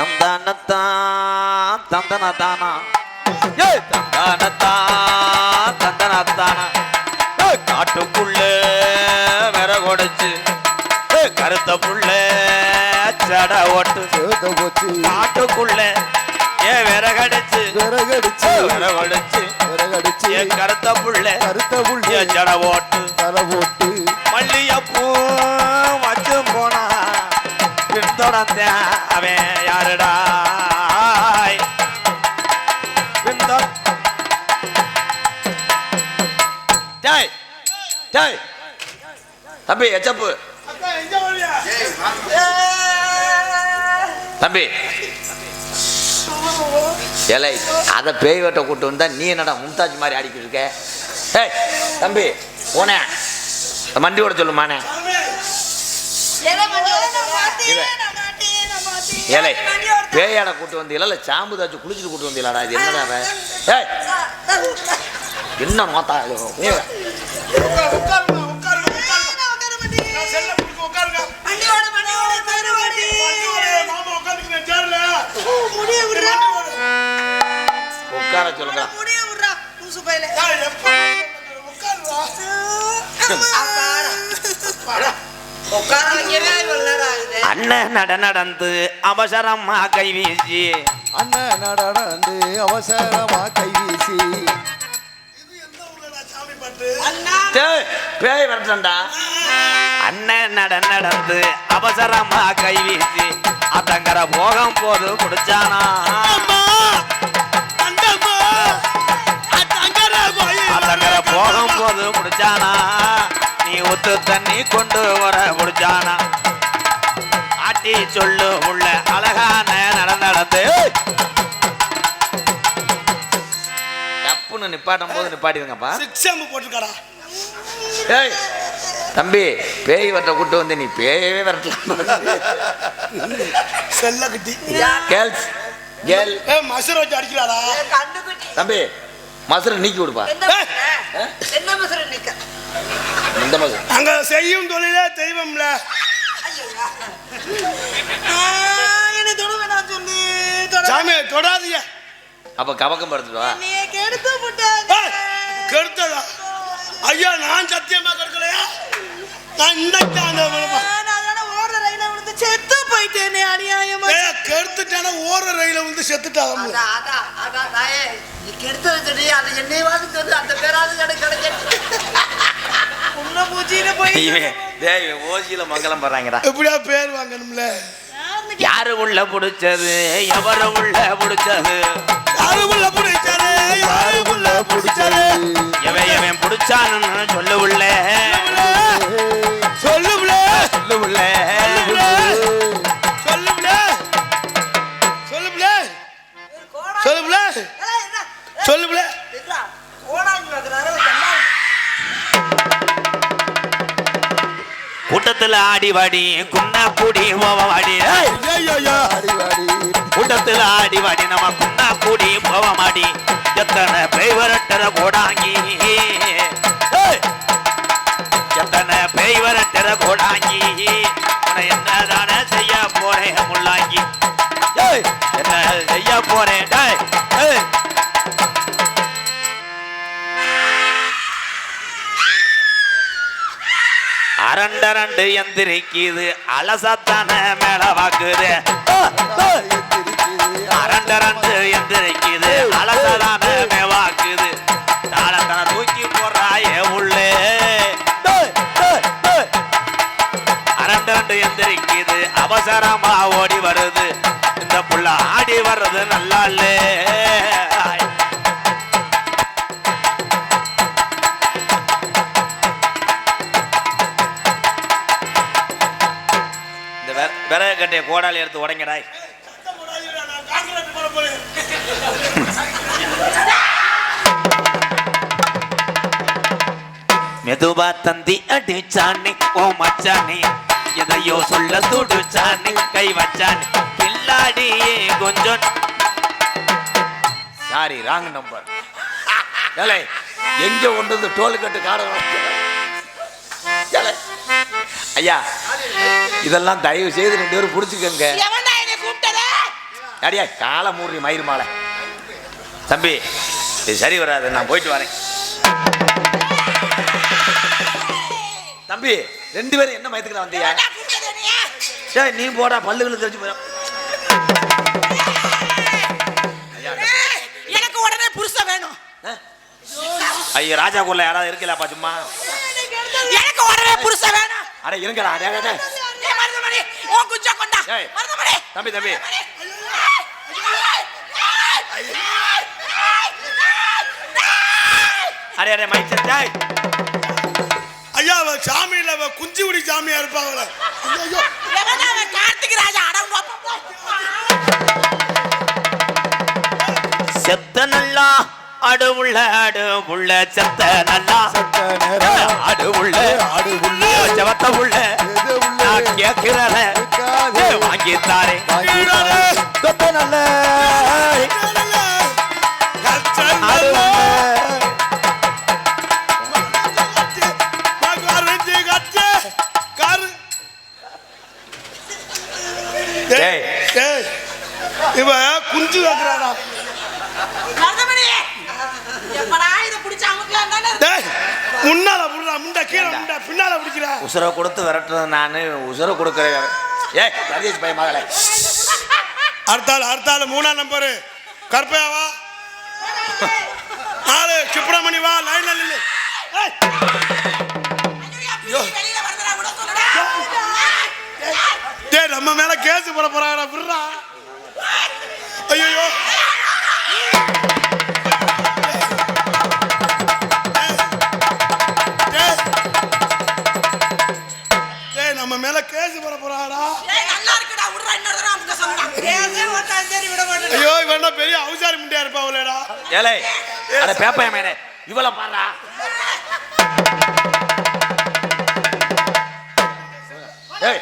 தந்தானத்தான்? தந்தனத்தானா ஏய் தந்தானத்தான்? தந்தனத்தானா காட்டுக்குள்ள விறகொடைச்சு ஏய் கருத்த புள்ள சட ஓட்டு. போச்சு. காட்டுக்குள்ள ஏ விறகடிச்சு விறகடிச்சு விறகொடைச்சு விறகடிச்சு ஏ கருத்த புள்ள கருத்த ஏ புள்ளி ஜட ஓட்டு. தலை போட்டு பின்தொடர்ந்த அவன் யாருடா? தம்பி எச்சப்பு தம்பி. ஏலை அதை பேய் வெட்ட கூட்டு வந்தா நீ என்னடா மும்தாஜ் மாதிரி ஆடிக்கிட்டு இருக்க? ஏய் தம்பி போனே. மண்டி ஓட சொல்லுமானே ஏலை பேயாட கூட்டு வந்தீங்களா? இல்ல சாம்பு தாச்சு குளிச்சுட்டு கூட்டு வந்தீங்களாடா? இது என்னடா? ஏய் என்ன நோத்தா இது? ஏய், உட்கார சொல்லுங்க அண்ணன் நட நடந்து அவசரமா கை வீசி. அண்ணன் நடந்து அவசரமா கை வீசி. டேய், பேய் வரட்டா அண்ணன் நட நடந்து அவசரமா கை வீசி. அத்தங்கர போகும் போது குடிச்சானா. அத்தங்கர போகும் போது குடிச்சானா. நீ ஒத்து தண்ணி கொண்டு வர குடிச்சானா ஆட்டி சொல்லு உள்ள அழகான நட நடந்து தப்புன்னு நிப்பாட்டும் போது நிப்பாட்டிருங்கப்பா போட்டிருக்காடா. ஏய் தம்பி பேய் வரட்ட கூட்டு வந்து நீ பேயவே வரட்டலாம்? செல்ல கட்டி. Girls girl. ஏ மசுர வச்சு அடிக்கிறாடா. தம்பி மசுரை நீக்கி விடுப்பா. அங்க செய்யும் தொழிலே தெய்வம்ல. என்ன தொட வேணாம் சொல்லி சாமி தொடாதீங்க. அப்ப கவக்கம் படுத்துட்டு வா. நீ கெடுத்து விட்டாங்க. ஏய், கெடுத்ததா? ஐயா நான் சத்தியமா கெடுக்கலையா? நான் இன்னைக்கு அந்த நான் செத்து போயிட்டேனே அநியாயமா கெடுத்துட்டானா ஓர ரயில வந்து செத்துட்டாங்க நீ கெடுத்தது சொல்லி, அதை என்னையவாது சொல்லு, அந்த பேராவது எனக்கு கிடைக்கட்டும். உன்னை பூச்சின்னு போய் இவன் ஓசியில மங்களம் பண்றாங்கடா எப்படியா பேர் வாங்கணும்ல? யாரு உள்ள புடிச்சது? எவர உள்ள புடிச்சது? யாருக்குள்ள பிடிச்சாரு யாருக்குள்ள பிடிச்சாரு எவன் எவன் புடிச்சான்னு கூட்டத்துல ஆடி வாடி குன்னா கூடி வாடி. கூட்டத்துல ஆடி வாடி நம்ம குன்னா கூடி போவமாடி எத்தனை பேய் வரட்டுற கோடாங்கி. ஏய்! எத்தனை பேய் வரட்டுற கோடாங்கி. என்னதானே செய்ய போறேன் முள்ளாங்கி. ஏய்! என்ன செய்ய போறேன் அரண்டரண்டு எந்திரிக்குது. அலசத்தான மேல வாக்குது. எந்திரிக்குது. அரண்டரண்டு எந்திரிக்குது. அலசதான மேவாக்குது தாளத்தன தூக்கி போடுறாயே உள்ளே. டேய், ரெண்டு அரண்டரண்டு எந்திரிக்குது. அவசரமா ஓடி வருது. இந்த புள்ள ஆடி வர்றது நல்ல கோடாலி எடுத்து உடைங்கடாய் மெதுவா தந்தி அடிச்சானே ஓ மச்சானே எதையோ சொல்ல துடிச்சானே கை வச்சானே கில்லாடியே கொஞ்சம். சாரி ராங் நம்பர் எங்க கொண்டு டோல் கட்டு காரணம் ஐயா இதெல்லாம் தயவு செய்து ரெண்டு பேரும் புடிச்சுக்கங்க? அடியா காலை மூறி மயிறு மாலை. தம்பி இது சரி வராது நான் போயிட்டு வரேன். தம்பி ரெண்டு பேரும் என்ன மயத்துக்குள்ள வந்தீங்க? ஏய் நீ போடா பல்லுகளை தெரிஞ்சு போயிடும் எனக்கு உடனே புருஷன் வேணும். ஐயோ ராஜா குள்ள யாராவது இருக்கலாப்பா சும்மா. எனக்கு உடனே புருஷன் வேணும். அட இருங்கடா அடே அடே ஏய், மருதமணி உன் குஞ்ச கொண்டா ஏய். மருதமணி தம்பி தம்பி. அடே அடே மைக் செட் டேய் ஐயா அவ சாமியில அவ குஞ்சு குடி சாமியா இருப்பாங்களே. ஐயோ? கார்த்திக் ராஜா? அட. செத்த நல்லா அடு உள்ள அடு உள்ள செத்த நல்லா செத்த அடு உள்ள ஆடு உள்ள செவத்த உள்ள கேட்கிறத இருக்காதே. வாங்கி தாரே வாங்கி தாரே. செத்த நல்ல கச்சல் ஆடு நல்ல. உள்ள கரைஞ்சு கச்சு. கரு- டேய். டேய், டேய். இவ குஞ்சு வைக்கிறாடா மருதமணி எப்படா இதை பிடிச்சு அமுக்கலாம் தானே டேய் முன்னால புடுறா முண்டா கீழே முண்டா பின்னால பிடிக்கிறா. உசுரை கொடுத்து விரட்டுறது நானு உசுரை கொடுக்குறேன். ஏய் சதீஷ் பையன் மகளே. அடுத்தாள் அடுத்தாள் மூணாம் நம்பரு கற்பையாவா நாலு சுப்பிரமணி வா லைன்ல நில்லு. டேய் நம்ம மேல கேஸ் போட போறாங்கடா விடுறா. ஐயோ சரி விட மாட்டேன் ஐயோ இவன் பெரிய அவசாரி முண்டியா இருப்பாங்களேடா ஏலே அட பேப்பைய மேனே இவள பாடுறா ஏய்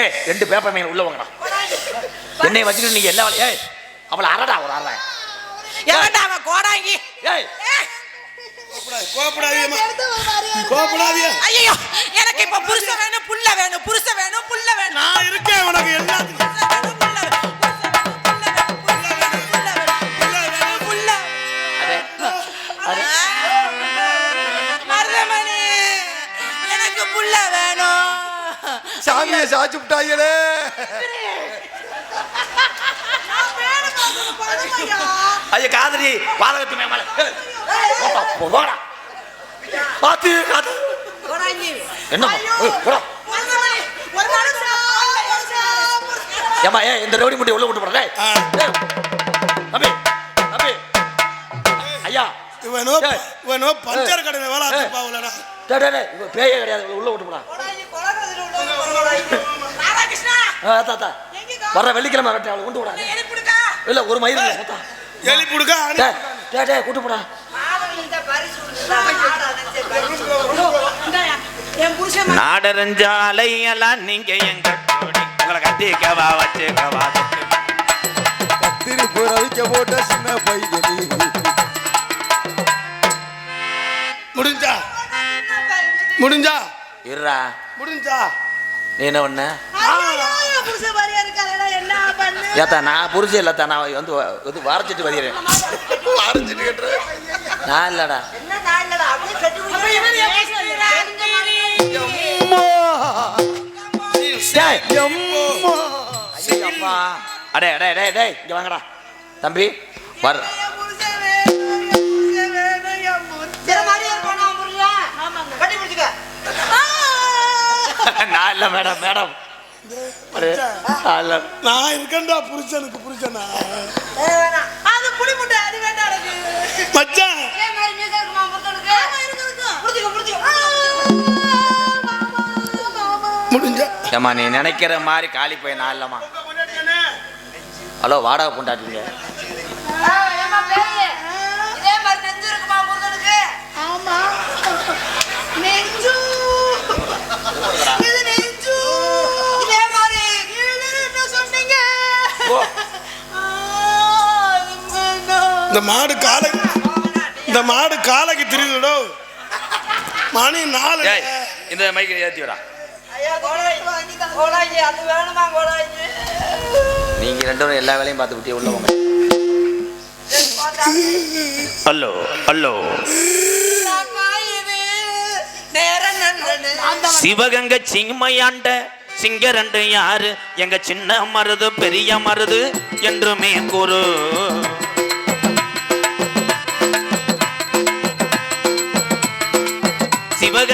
ஏய் ரெண்டு பேப்பர் மீன் உள்ள வாங்கடா. என்னை வச்சுட்டு நீங்க எல்லா ஏய் அவளை அரடா ஒரு அரை எவன்டா அவன் கோடாங்கி? ஏய். கோப்படாதீங்கம்மா கோப்படாதீங்க ஐயோ எனக்கு இப்ப புருஷன் வேணும் புள்ள வேணும் புருஷன் வேணும் புள்ள வேணும். நான் இருக்கேன் உனக்கு எல்லாத்துக்கும். சாச்சு விட்டாங்களே. ஐயா காதலி போடா. பாத்து. ஏம்மா ஏன் இந்த ரவுடி முட்டை உள்ள விட்டு போடுறே. ஆ. தம்பி தம்பி. ஐயா. இவனோ. இவனோ பஞ்சர் கடையில வேலை பேயே கிடையாது உள்ள விட்டு போடா கோடாங்கி, கொலகதில உள்ளவங்க கோடாங்கி. கா- வர்ற வெள்ளிக்கிழமை வெட்டி அவளை கொண்டு விடுக்கா. இல்ல ஒரு மொத்தம். எலி புடுக்க டேய் டேய் கூட்டு போடா. நாடரஞ்சாலை எல்லாம் நீங்க எங்க. உங்களை கட்டிக்கவா வச்சுக்கவா கத்திரி புறவிக்க போட்ட சின்ன பையனி முடிஞ்சா? முடிஞ்சா? இருடா. முடிஞ்சா? நீ என்ன பண்ண? ஏத்தா நான் புரிஞ்சு இல்லத்தா நான் வந்து வந்து வாரச்சிட்டு கட்டுறேன் நான் இல்லடா. அடே அடே டேய் டேய் இங்க வாங்கடா. தம்பி வர. நான் இல்ல மேடம் மேடம் நான் இல்ல. நான் இருக்கேன்டா புருஷனுக்கு புருஷனா? அது புளி முட்டை, வேண்டாம். மச்சான். முடிஞ்சா. ஏம்மா நீ நினைக்கிற மாதிரி காலி போய் நான் இல்லம்மா. ஹலோ வாடகை கொண்டாடுங்க இந்த மாடு காலை இந்த மாடு காலைக்கு திரியுதோ மணி நாலு. இந்த மைக்கு ஏத்தி விடா. வாங்கி நீங்க ரெண்டு பேரும் எல்லா வேலையும் பார்த்து விட்டிய உள்ள போங்க ஹலோ ஹலோ. சிவகங்க சிங்கமையாண்ட சிங்கரண்டு யாரு? எங்க சின்ன மருது பெரிய மருது என்றுமே கூறு.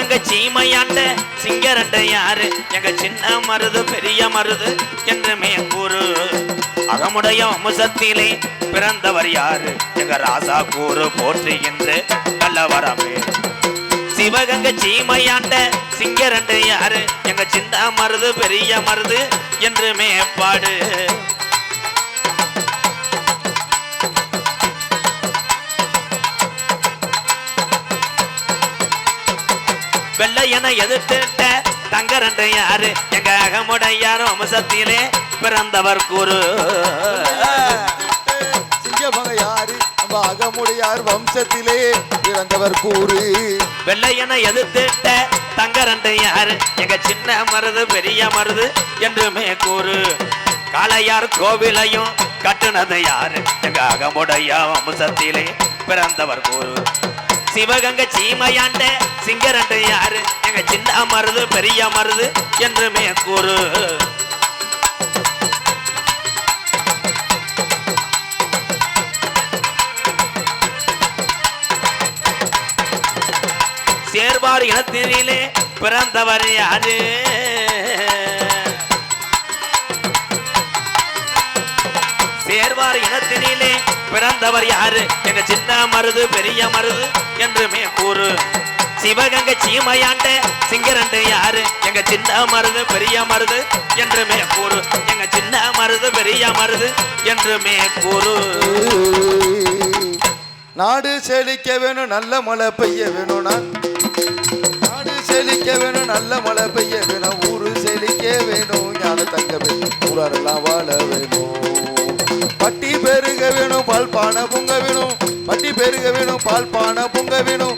எங்க சீமையாண்ட சிங்கரண்ட யாரு? எங்க சின்ன மருது பெரிய மருது என்றுமே கூறு. அகமுடைய வம்சத்திலே பிறந்தவர் யாரு? எங்க ராசா கூறு போற்றுகின்ற நல்லவரமே சிவகங்க சீமையாண்ட சிங்கரண்டு யாரு? எங்க சின்ன மருது பெரிய மருது என்றுமே பாடு. வெள்ளையனை எதிர்த்துட்ட தங்கரண்டு யாரு? எங்க அகமுடையார் வம்சத்திலே பிறந்தவர் கூறு சிங்கமக யாரு? நம்ம அகமுடையார் வம்சத்திலே பிறந்தவர் கூறு வெள்ளையனை எதிர்த்துட்ட தங்கரண்டு யாரு? எங்க சின்ன மருது பெரிய மருது என்றுமே கூறு. காளையார் கோவிலையும் கட்டுனது யாரு? எங்க அகமுடைய வம்சத்திலே பிறந்தவர் கூறு சிவகங்க சீமையாண்ட சிங்கரண்டு யாரு? எங்க சின்ன மருது பெரிய மருது என்றுமே கூறு சேர்வார் இனத்தினிலே பிறந்தவர் யாரு? சேர்வார் இனத்தினிலே. பிறந்தவர் யாரு? எங்க சின்ன மருது பெரிய மருது என்றுமே கூறு. சிவகங்க சீமையாண்ட சிங்கரண்டு யாரு? எங்க சின்ன மருது பெரிய மருது என்றுமே கூறு. எங்க சின்ன மருது பெரிய மருது என்றுமே கூறு. நாடு செழிக்க வேணும் நல்ல மழை பெய்ய வேணும் நான். நாடு செழிக்க வேணும் நல்ல மழை பெய்ய வேணும் ஊரு செழிக்க வேணும் ஞான தங்க வேணும் ஊரெல்லாம் வாழ வேணும். பட்டி பெருக வேணும் பால் பானை பொங்க வேணும். பட்டி பெருக வேணும் பால் பானை பொங்க வேணும்.